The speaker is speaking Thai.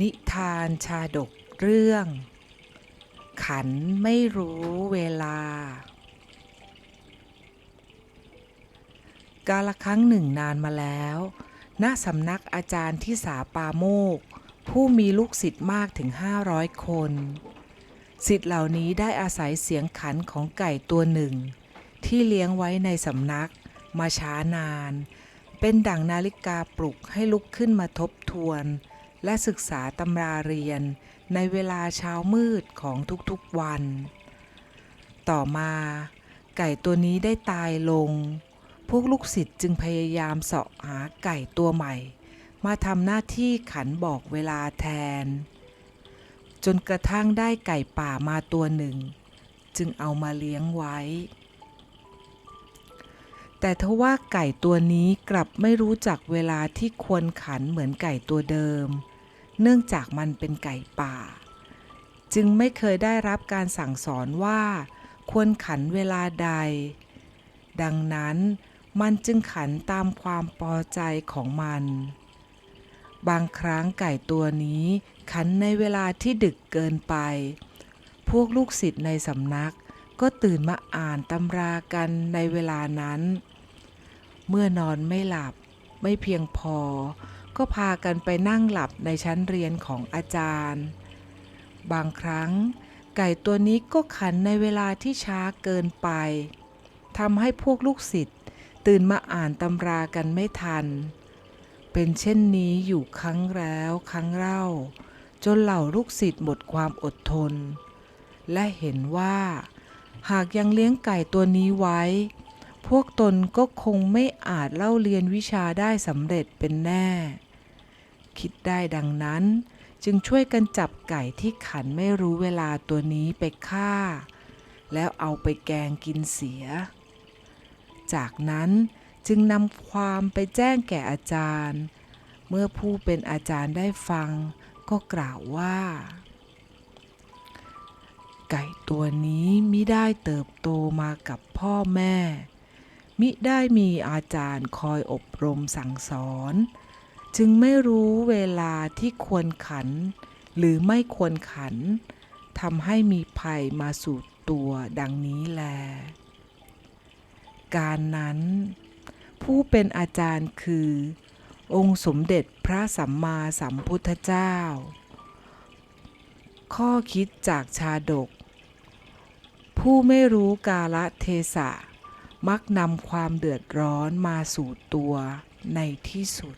นิทานชาดกเรื่อง ขันไม่รู้เวลา กาละครั้งหนึ่งนานมาแล้ว ณ สำนักอาจารย์ที่สาปาโมก ผู้มีลูกศิษย์มากถึง 500 คนศิษย์เหล่านี้ได้อาศัยเสียงขันของไก่ตัวหนึ่ง ที่เลี้ยงไว้ในสำนักมาช้านาน เป็นดั่งนาฬิกาปลุกให้ลุกขึ้นมาทบทวน และศึกษาตำราเรียนในเวลาเช้ามืดของทุกๆวัน ต่อมาไก่ตัวนี้ได้ตายลง พวกลูกศิษย์จึงพยายามเสาะหาไก่ตัวใหม่ มาทำหน้าที่ขันบอกเวลาแทน จนกระทั่งได้ไก่ป่ามาตัวหนึ่ง จึงเอามาเลี้ยงไว้ แต่ทว่าไก่ตัวนี้กลับไม่รู้จักเวลาที่ควรขันเหมือนไก่ตัวเดิม เนื่องจากมันเป็นไก่ป่า จึงไม่เคยได้รับการสั่งสอนว่า ควรขันเวลาใด ดังนั้นมันจึงขันตามความพอใจของมัน บางครั้งไก่ตัวนี้ขันในเวลาที่ดึกเกินไป พวกลูกศิษย์ในสำนักก็ตื่นมาอ่านตำรากันในเวลานั้น เมื่อนอนไม่หลับ ไม่เพียงพอ ก็พากันไปนั่งหลับในชั้นเรียนของอาจารย์ บางครั้ง ไก่ตัวนี้ก็ขันในเวลาที่ช้าเกินไปทำให้พวกลูกศิษย์ตื่นมาอ่านตำรากันไม่ทัน เป็นเช่นนี้อยู่ครั้งแล้วครั้งเล่า จนเหล่าลูกศิษย์หมดความอดทน และเห็นว่า หากยังเลี้ยงไก่ตัวนี้ไว้ พวกตนก็คงไม่อาจเล่าเรียนวิชาได้สำเร็จเป็นแน่ คิดได้ดังนั้น จึงช่วยกันจับไก่ที่ขันไม่รู้เวลาตัวนี้ไปฆ่า แล้วเอาไปแกงกินเสีย จากนั้นจึงนำความไปแจ้งแก่อาจารย์ เมื่อผู้เป็นอาจารย์ได้ฟัง ก็กล่าวว่า ไก่ตัวนี้มิได้เติบโตมากับพ่อแม่ มิได้มีอาจารย์คอยอบรมสั่งสอน จึงไม่รู้เวลาที่ควรขัน หรือไม่ควรขันทำให้มีภัยมาสู่ตัวดังนี้แล การนั้น ผู้เป็นอาจารย์คือ องค์สมเด็จพระสัมมาสัมพุทธเจ้า ข้อคิดจากชาดก ผู้ไม่รู้กาลเทศะ มักนำความเดือดร้อนมาสู่ตัวในที่สุด